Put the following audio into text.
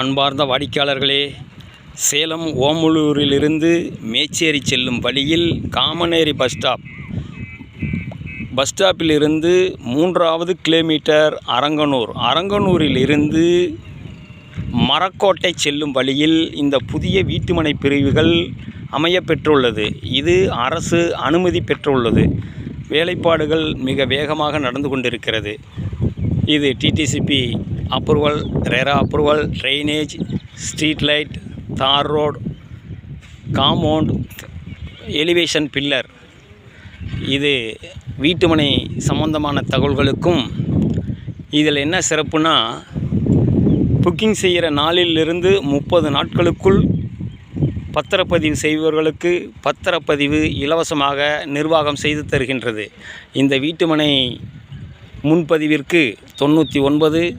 அன்பார்ந்த வாடிக்கையாளர்களே சேலம் ஓமலூரிலிருந்து மேச்சேரி செல்லும் வழியில் காமனேரி பஸ் ஸ்டாப். பஸ் ஸ்டாப்பிலிருந்து மூன்றாவது கிலோமீட்டர் அரங்கனூர். அரங்கனூரிலிருந்து மரக்கோட்டை செல்லும் வழியில் இந்த புதிய வீட்டுமனை பிரிவுகள் அமைய பெற்றுள்ளது இது அரசு அனுமதி பெற்றுள்ளது. வேலைப்பாடுகள் மிக வேகமாக நடந்து கொண்டிருக்கிறது. இது DTCP approval RERA approval drainage street light தார் ரோடு காம்பவுண்ட் எலிவேஷன் பில்லர் இது வீட்டுமனை சம்பந்தமான தகவல்களுக்கும் இதில் என்ன சிறப்புனா புக்கிங் செய்கிற நாளிலிருந்து முப்பது நாட்களுக்குள் பத்திரப்பதிவு செய்பவர்களுக்கு பத்திரப்பதிவு இலவசமாக நிர்வாகம் செய்து தருகின்றது. இந்த வீட்டுமனை முன்பதிவிற்கு தொண்ணூற்றி ஒன்பது